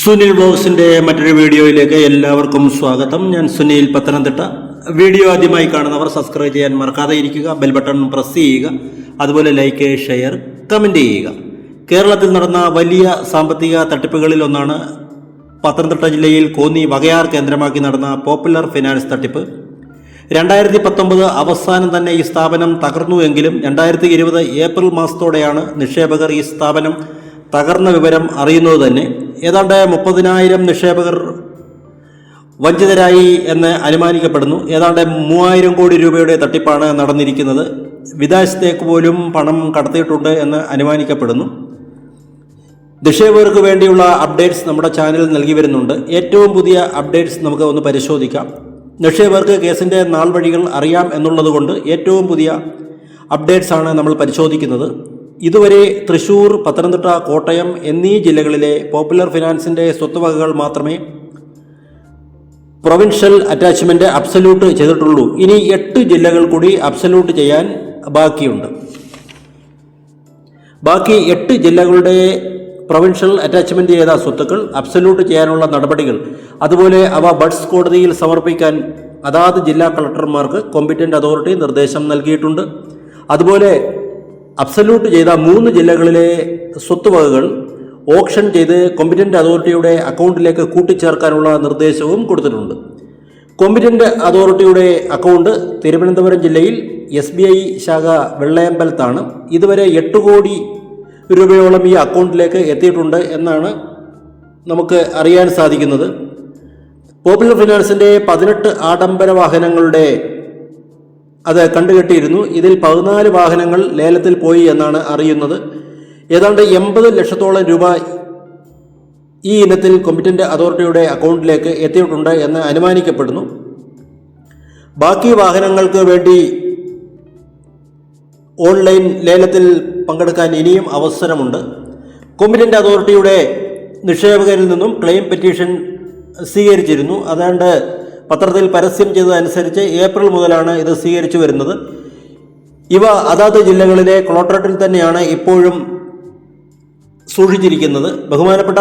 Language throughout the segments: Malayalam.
സുനിൽ ബോസിന്റെ മറ്റൊരു വീഡിയോയിലേക്ക് എല്ലാവർക്കും സ്വാഗതം. ഞാൻ സുനിൽ പത്തനംതിട്ട. വീഡിയോ ആദ്യമായി കാണുന്നവർ സബ്സ്ക്രൈബ് ചെയ്യാൻ മറക്കാതെ ഇരിക്കുക ബെൽ ബട്ടൺ പ്രസ് ചെയ്യുക അതുപോലെ ലൈക്ക് ഷെയർ കമന്റ് ചെയ്യുക. കേരളത്തിൽ നടന്ന വലിയ സാമ്പത്തിക തട്ടിപ്പുകളിൽ ഒന്നാണ് പത്തനംതിട്ട ജില്ലയിൽ കോന്നി വകയാർ കേന്ദ്രമാക്കി നടന്ന പോപ്പുലർ ഫിനാൻസ് തട്ടിപ്പ്. രണ്ടായിരത്തി പത്തൊമ്പത് അവസാനം തന്നെ ഈ സ്ഥാപനം തകർന്നുവെങ്കിലും രണ്ടായിരത്തി ഇരുപത് ഏപ്രിൽ മാസത്തോടെയാണ് നിക്ഷേപകർ ഈ സ്ഥാപനം തകർന്ന വിവരം അറിയുന്നത് തന്നെ. ഏതാണ്ട് മുപ്പതിനായിരം നിക്ഷേപകർ വഞ്ചിതരായി എന്ന് അനുമാനിക്കപ്പെടുന്നു. ഏതാണ്ട് മൂവായിരം കോടി രൂപയുടെ തട്ടിപ്പാണ് നടന്നിരിക്കുന്നത്. വിദേശത്തേക്ക് പോലും പണം കടത്തിയിട്ടുണ്ട് എന്ന് അനുമാനിക്കപ്പെടുന്നു. നിക്ഷേപകർക്ക് വേണ്ടിയുള്ള അപ്ഡേറ്റ്സ് നമ്മുടെ ചാനലിൽ നൽകി വരുന്നുണ്ട്. ഏറ്റവും പുതിയ അപ്ഡേറ്റ്സ് നമുക്ക് ഒന്ന് പരിശോധിക്കാം. നിക്ഷേപകർക്ക് കേസിന്റെ നാൾ വഴികൾ അറിയാം എന്നുള്ളതുകൊണ്ട് ഏറ്റവും പുതിയ അപ്ഡേറ്റ്സ് ആണ് നമ്മൾ പരിശോധിക്കുന്നത്. ഇതുവരെ തൃശൂർ പത്തനംതിട്ട കോട്ടയം എന്നീ ജില്ലകളിലെ പോപ്പുലർ ഫിനാൻസിന്റെ സ്വത്തുവകകൾ മാത്രമേ പ്രൊവിൻഷ്യൽ അറ്റാച്ച്മെന്റ് അബ്സല്യൂട്ട് ചെയ്തിട്ടുള്ളൂ. ഇനി എട്ട് ജില്ലകൾ കൂടി അബ്സല്യൂട്ട് ചെയ്യാൻ ബാക്കിയുണ്ട്. ബാക്കി എട്ട് ജില്ലകളുടെ പ്രൊവിൻഷ്യൽ അറ്റാച്ച്മെന്റ് ചെയ്ത സ്വത്തുക്കൾ അബ്സല്യൂട്ട് ചെയ്യാനുള്ള നടപടികൾ. അതുപോലെ അവ ബഡ്സ് കോടതിയിൽ സമർപ്പിക്കാൻ അതാത് ജില്ലാ കളക്ടർമാർക്ക് കോമ്പിറ്റന്റ് അതോറിറ്റി നിർദ്ദേശം നൽകിയിട്ടുണ്ട്. അതുപോലെ അബ്സല്യൂട്ട് ചെയ്ത മൂന്ന് ജില്ലകളിലെ സ്വത്തുവകകൾ ഓപ്ഷൻ ചെയ്ത് കോമ്പിറ്റന്റ് അതോറിറ്റിയുടെ അക്കൗണ്ടിലേക്ക് കൂട്ടിച്ചേർക്കാനുള്ള നിർദ്ദേശവും കൊടുത്തിട്ടുണ്ട്. കോമ്പിറ്റന്റ് അതോറിറ്റിയുടെ അക്കൗണ്ട് തിരുവനന്തപുരം ജില്ലയിൽ എസ് ബി ഐ ശാഖ വെള്ളയമ്പലത്താണ്. ഇതുവരെ എട്ട് കോടി രൂപയോളം ഈ അക്കൗണ്ടിലേക്ക് എത്തിയിട്ടുണ്ട് എന്നാണ് നമുക്ക് അറിയാൻ സാധിക്കുന്നത്. പോപ്പുലർ ഫിനാൻസിന്റെ പതിനെട്ട് ആഡംബര വാഹനങ്ങളുടെ അത് കണ്ടുകെട്ടിയിരുന്നു. ഇതിൽ പതിനാല് വാഹനങ്ങൾ ലേലത്തിൽ പോയി എന്നാണ് അറിയുന്നത്. ഏതാണ്ട് എൺപത് ലക്ഷത്തോളം രൂപ ഈ ഇനത്തിൽ കൊമ്പിറ്റന്റ് അതോറിറ്റിയുടെ അക്കൗണ്ടിലേക്ക് എത്തിയിട്ടുണ്ട് എന്ന് അനുമാനിക്കപ്പെടുന്നു. ബാക്കി വാഹനങ്ങൾക്ക് വേണ്ടി ഓൺലൈൻ ലേലത്തിൽ പങ്കെടുക്കാൻ ഇനിയും അവസരമുണ്ട്. കൊമ്പിറ്റന്റ് അതോറിറ്റിയുടെ നിക്ഷേപകരിൽ നിന്നും ക്ലെയിം പെറ്റീഷൻ സ്വീകരിച്ചിരുന്നു. അതാണ്ട് പത്രത്തിൽ പരസ്യം ചെയ്തതനുസരിച്ച് ഏപ്രിൽ മുതലാണ് ഇത് സ്വീകരിച്ചു വരുന്നത്. ഇവ അതാത് ജില്ലകളിലെ ക്ലോട്ടറേറ്റിൽ തന്നെയാണ് ഇപ്പോഴും സൂക്ഷിച്ചിരിക്കുന്നത്. ബഹുമാനപ്പെട്ട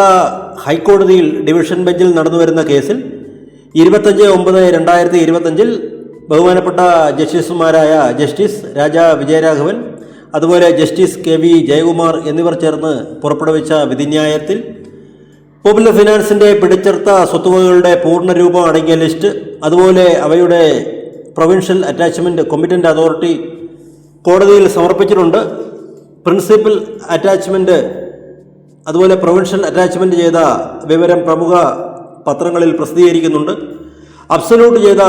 ഹൈക്കോടതിയിൽ ഡിവിഷൻ ബെഞ്ചിൽ നടന്നു വരുന്ന കേസിൽ ഇരുപത്തഞ്ച് ഒമ്പത് രണ്ടായിരത്തി ഇരുപത്തഞ്ചിൽ ബഹുമാനപ്പെട്ട ജസ്റ്റിസുമാരായ ജസ്റ്റിസ് രാജ വിജയരാഘവൻ അതുപോലെ ജസ്റ്റിസ് കെ വി ജയകുമാർ എന്നിവർ ചേർന്ന് പുറപ്പെടുവിച്ച വിധിന്യായത്തിൽ പോപ്പുലർ ഫിനാൻസിന്റെ പിടിച്ചെടുത്ത സ്വത്തുവകകളുടെ പൂർണരൂപം അടങ്ങിയ ലിസ്റ്റ് അതുപോലെ അവയുടെ പ്രൊവിൻഷ്യൽ അറ്റാച്ച്മെന്റ് കൊമ്പിറ്റന്റ് അതോറിറ്റി കോടതിയിൽ സമർപ്പിച്ചിട്ടുണ്ട്. പ്രിൻസിപ്പൽ അറ്റാച്ച്മെന്റ് അതുപോലെ പ്രൊവിൻഷ്യൽ അറ്റാച്ച്മെന്റ് ചെയ്ത വിവരം പ്രമുഖ പത്രങ്ങളിൽ പ്രസിദ്ധീകരിക്കുന്നുണ്ട്. അബ്സല്യൂട്ട് ചെയ്ത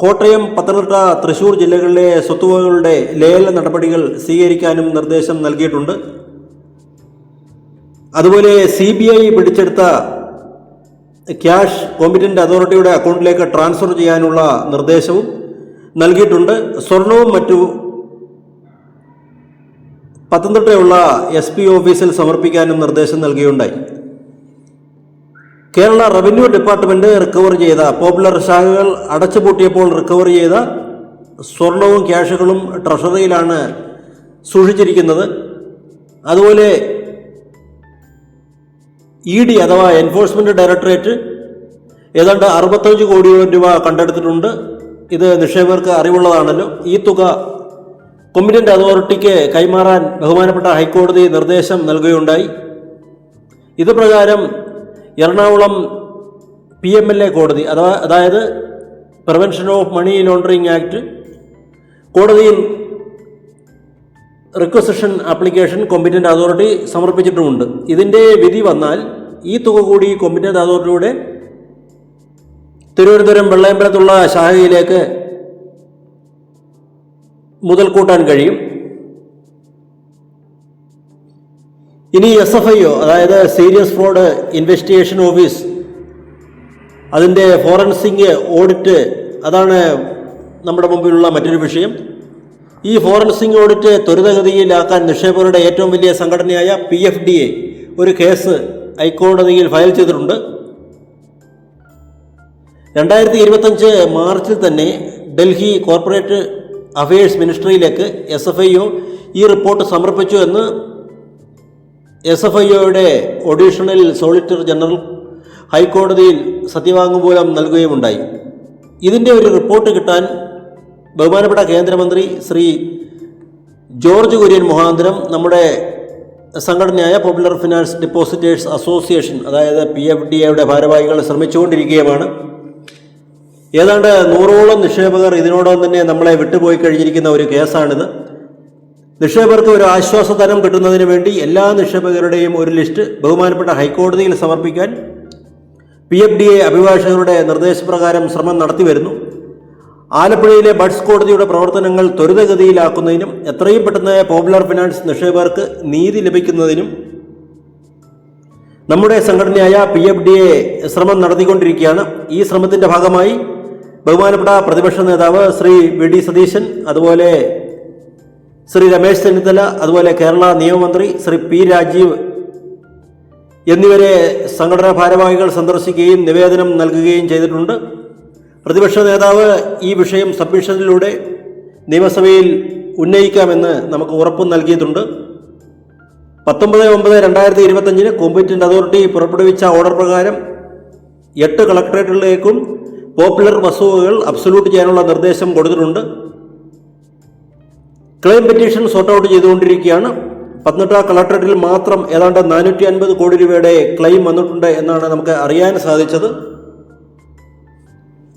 കോട്ടയം പത്തനംതിട്ട തൃശൂർ ജില്ലകളിലെ സ്വത്തുവകകളുടെ ലേല നടപടികൾ സ്വീകരിക്കാനും നിർദ്ദേശം നൽകിയിട്ടുണ്ട്. അതുപോലെ സി ബി ഐ പിടിച്ചെടുത്ത ക്യാഷ് കോമ്പിറ്റന്റ് അതോറിറ്റിയുടെ അക്കൗണ്ടിലേക്ക് ട്രാൻസ്ഫർ ചെയ്യാനുള്ള നിർദ്ദേശവും നൽകിയിട്ടുണ്ട്. സ്വർണവും മറ്റു പത്തനംതിട്ടയുള്ള എസ് പി ഓഫീസിൽ സമർപ്പിക്കാനും നിർദ്ദേശം നൽകിയുണ്ടായി. കേരള റവന്യൂ ഡിപ്പാർട്ട്മെന്റ് റിക്കവർ ചെയ്ത പോപ്പുലർ ശാഖകൾ അടച്ചുപൂട്ടിയപ്പോൾ റിക്കവർ ചെയ്ത സ്വർണവും ക്യാഷുകളും ട്രഷറിയിലാണ് സൂക്ഷിച്ചിരിക്കുന്നത്. അതുപോലെ ഇ ഡി അഥവാ എൻഫോഴ്സ്മെന്റ് ഡയറക്ടറേറ്റ് ഏതാണ്ട് അറുപത്തഞ്ച് കോടിയോളം രൂപ കണ്ടെടുത്തിട്ടുണ്ട്. ഇത് നിക്ഷേപകർക്ക് അറിവുള്ളതാണല്ലോ. ഈ തുക കോമ്പിറ്റന്റ് അതോറിറ്റിക്ക് കൈമാറാൻ ബഹുമാനപ്പെട്ട ഹൈക്കോടതി നിർദ്ദേശം നൽകുകയുണ്ടായി. ഇത് പ്രകാരം Ernakulam P M L A കോടതി അഥവാ അതായത് prevention of money laundering act കോടതിയിൽ റിക്വസിഷൻ ആപ്ലിക്കേഷൻ കോമ്പിറ്റന്റ് അതോറിറ്റി സമർപ്പിച്ചിട്ടുമുണ്ട്. ഇതിന്റെ വിധി വന്നാൽ ഈ തുക കൂടി ഈ കൊമ്പിന്റെ ദാതോറിലൂടെ തിരുവനന്തപുരം വെള്ളയമ്പലത്തുള്ള ശാഖയിലേക്ക് മുതൽ കൂട്ടാൻ കഴിയും. ഇനി എസ് എഫ് ഐ ഒ അതായത് സീരിയസ് ഫ്രോഡ് ഇൻവെസ്റ്റിഗേഷൻ ഓഫീസ് അതിന്റെ ഫോറൻസിങ് ഓഡിറ്റ് അതാണ് നമ്മുടെ മുമ്പിലുള്ള മറ്റൊരു വിഷയം. ഈ ഫോറൻസിങ് ഓഡിറ്റ് ത്വരിതഗതിയിലാക്കാൻ നിക്ഷേപകരുടെ ഏറ്റവും വലിയ സംഘടനയായ പി എഫ് ഡി എ ഒരു കേസ് ഹൈക്കോടതിയിൽ ഫയൽ ചെയ്തിട്ടുണ്ട്. രണ്ടായിരത്തി ഇരുപത്തഞ്ച് മാർച്ചിൽ തന്നെ ഡൽഹി കോർപ്പറേറ്റ് അഫയേഴ്സ് മിനിസ്ട്രിയിലേക്ക് എസ് എഫ് ഐ ഒ ഈ റിപ്പോർട്ട് സമർപ്പിച്ചു എന്ന് എസ് എഫ് ഐ ഒയുടെ ഒഡീഷണൽ സോളിറ്റർ ജനറൽ ഹൈക്കോടതിയിൽ സത്യവാങ്മൂലം നൽകുകയുമുണ്ടായി. ഇതിന്റെ ഒരു റിപ്പോർട്ട് കിട്ടാൻ ബഹുമാനപ്പെട്ട കേന്ദ്രമന്ത്രി ശ്രീ ജോർജ് കുര്യൻ മുഖാന്തരം നമ്മുടെ സംഘടനയായ പോപ്പുലർ ഫിനാൻസ് ഡെപ്പോസിറ്റേഴ്സ് അസോസിയേഷൻ അതായത് പി എഫ് ഡി എയുടെ ഭാരവാഹികൾ ശ്രമിച്ചുകൊണ്ടിരിക്കുകയുമാണ്. ഏതാണ്ട് നൂറോളം നിക്ഷേപകർ ഇതിനോടൊപ്പം തന്നെ നമ്മളെ വിട്ടുപോയി കഴിഞ്ഞിരിക്കുന്ന ഒരു കേസാണിത്. നിക്ഷേപകർക്ക് ഒരു ആശ്വാസധനം കിട്ടുന്നതിന് വേണ്ടി എല്ലാ നിക്ഷേപകരുടെയും ഒരു ലിസ്റ്റ് ബഹുമാനപ്പെട്ട ഹൈക്കോടതിയിൽ സമർപ്പിക്കാൻ പി എഫ് ഡി എ അഭിഭാഷകരുടെ നിർദ്ദേശപ്രകാരം ശ്രമം നടത്തി വരുന്നു ആലപ്പുഴയിലെ ബഡ്സ് കോടതിയുടെ പ്രവർത്തനങ്ങൾ ത്വരിതഗതിയിലാക്കുന്നതിനും എത്രയും പെട്ടെന്ന് പോപ്പുലർ ഫിനാൻസ് നിക്ഷേപകർക്ക് നീതി ലഭിക്കുന്നതിനും നമ്മുടെ സംഘടനയായ പി എഫ് ഡി എ ശ്രമം നടത്തിക്കൊണ്ടിരിക്കുകയാണ്. ഈ ശ്രമത്തിന്റെ ഭാഗമായി ബഹുമാനപ്പെട്ട പ്രതിപക്ഷ നേതാവ് ശ്രീ വി ഡി സതീശൻ അതുപോലെ ശ്രീ രമേശ് ചെന്നിത്തല അതുപോലെ കേരള നിയമമന്ത്രി ശ്രീ പി രാജീവ് എന്നിവരെ സംഘടനാ ഭാരവാഹികൾ സന്ദർശിക്കുകയും നിവേദനം നൽകുകയും ചെയ്തിട്ടുണ്ട്. പ്രതിപക്ഷ നേതാവ് ഈ വിഷയം സബ്മിഷനിലൂടെ നിയമസഭയിൽ ഉന്നയിക്കാമെന്ന് നമുക്ക് ഉറപ്പ് നൽകിയിട്ടുണ്ട്. പത്തൊമ്പത് ഒമ്പത് രണ്ടായിരത്തി ഇരുപത്തഞ്ചിന് കോമ്പറ്റന്റ് അതോറിറ്റി പുറപ്പെടുവിച്ച ഓർഡർ പ്രകാരം എട്ട് കളക്ടറേറ്റുകളിലേക്കും പോപ്പുലർ വസ്തുവകൾ അബ്സല്യൂട്ട് ചെയ്യാനുള്ള നിർദ്ദേശം കൊടുത്തിട്ടുണ്ട്. ക്ലെയിം പെറ്റീഷൻ സോർട്ട് ഔട്ട് ചെയ്തുകൊണ്ടിരിക്കുകയാണ്. പത്തനംതിട്ട കളക്ടറേറ്റിൽ മാത്രം ഏതാണ്ട് നാനൂറ്റി അൻപത് കോടി രൂപയുടെ ക്ലെയിം വന്നിട്ടുണ്ട് എന്നാണ് നമുക്ക് അറിയാൻ സാധിച്ചത്.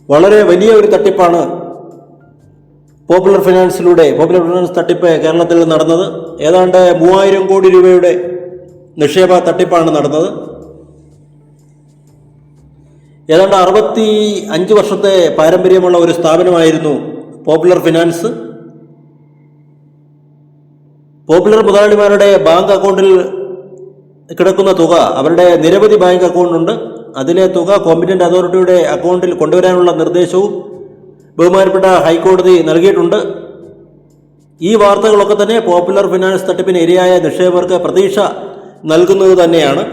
വളരെ വലിയ ഒരു തട്ടിപ്പാണ് പോപ്പുലർ ഫിനാൻസിലൂടെ പോപ്പുലർ ഫിനാൻസ് തട്ടിപ്പ് കേരളത്തിൽ നടന്നത്. ഏതാണ്ട് മൂവായിരം കോടി രൂപയുടെ നിക്ഷേപ തട്ടിപ്പാണ് നടന്നത്. ഏതാണ്ട് അറുപത്തി അഞ്ച് വർഷത്തെ പാരമ്പര്യമുള്ള ഒരു സ്ഥാപനമായിരുന്നു പോപ്പുലർ ഫിനാൻസ് പോപ്പുലർ മുതലാളിമാരുടെ ബാങ്ക് അക്കൗണ്ടിൽ കിടക്കുന്ന തുക അവരുടെ നിരവധി ബാങ്ക് അക്കൗണ്ടുണ്ട്. അതിലെ തുക കോമ്പറ്റന്റ് അതോറിറ്റിയുടെ അക്കൗണ്ടിൽ കൊണ്ടുവരാനുള്ള നിർദ്ദേശവും ബഹുമാനപ്പെട്ട ഹൈക്കോടതി നൽകിയിട്ടുണ്ട്. ഈ വാർത്തകളൊക്കെ തന്നെ പോപ്പുലർ ഫിനാൻസ് തട്ടിപ്പിന് ഇരയായ നിക്ഷേപകർക്ക് പ്രതീക്ഷ നൽകുന്നത് തന്നെയാണ്.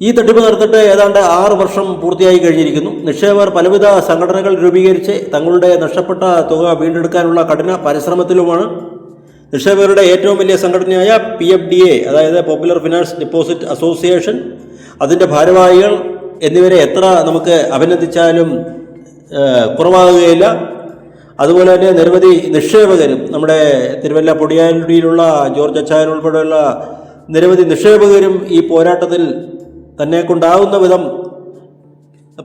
ഈ തട്ടിപ്പ് നടത്തിയിട്ട് ഏതാണ്ട് ആറ് വർഷം പൂർത്തിയായി കഴിഞ്ഞിരിക്കുന്നു. നിക്ഷേപകർ പലവിധ സംഘടനകൾ രൂപീകരിച്ച് തങ്ങളുടെ നഷ്ടപ്പെട്ട തുക വീണ്ടെടുക്കാനുള്ള കഠിന പരിശ്രമത്തിലുമാണ് നിക്ഷേപകരുടെ ഏറ്റവും വലിയ സംഘടനയായ പി എഫ് ഡി എ അതായത് പോപ്പുലർ ഫിനാൻസ് ഡെപ്പോസിറ്റ് അസോസിയേഷൻ അതിന്റെ ഭാരവാഹികൾ എന്നിവരെ എത്ര നമുക്ക് അഭിനന്ദിച്ചാലും കുറവാകുകയില്ല. അതുപോലെ തന്നെ നിരവധി നിക്ഷേപകരും നമ്മുടെ തിരുവല്ല പൊടിയാലുടിയിലുള്ള ജോർജ് അച്ചായൻ ഉൾപ്പെടെയുള്ള നിരവധി നിക്ഷേപകരും ഈ പോരാട്ടത്തിൽ തന്നെ കൊണ്ടാവുന്ന വിധം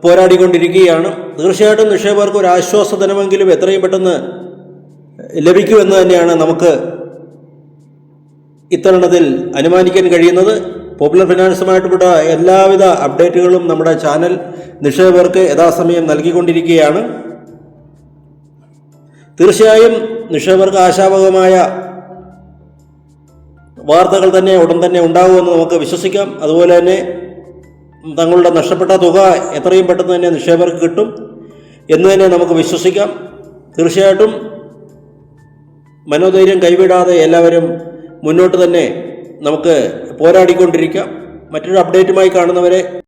പോരാടിക്കൊണ്ടിരിക്കുകയാണ്. തീർച്ചയായിട്ടും നിക്ഷേപകർക്ക് ഒരു ആശ്വാസധനമെങ്കിലും എത്രയും പെട്ടെന്ന് ലഭിക്കുമെന്ന് തന്നെയാണ് നമുക്ക് ഇത്തരണത്തിൽ അനുമാനിക്കാൻ കഴിയുന്നത്. പോപ്പുലർ ഫിനാൻസുമായിട്ടുള്ള എല്ലാവിധ അപ്ഡേറ്റുകളും നമ്മുടെ ചാനൽ നിക്ഷേപകർക്ക് യഥാസമയം നൽകിക്കൊണ്ടിരിക്കുകയാണ്. തീർച്ചയായും നിക്ഷേപകർക്ക് ആശാവഹമായ വാർത്തകൾ തന്നെ ഉടൻ തന്നെ ഉണ്ടാകുമെന്ന് നമുക്ക് വിശ്വസിക്കാം. അതുപോലെ തന്നെ തങ്ങളുടെ നഷ്ടപ്പെട്ട തുക എത്രയും പെട്ടെന്ന് തന്നെ നിക്ഷേപകർക്ക് കിട്ടും എന്ന് തന്നെ നമുക്ക് വിശ്വസിക്കാം. തീർച്ചയായിട്ടും മനോധൈര്യം കൈവിടാതെ എല്ലാവരും മുന്നോട്ട് തന്നെ നമുക്ക് പോരാടിക്കൊണ്ടിരിക്കാം. മറ്റൊരു അപ്ഡേറ്റുമായി കാണുന്നവരെ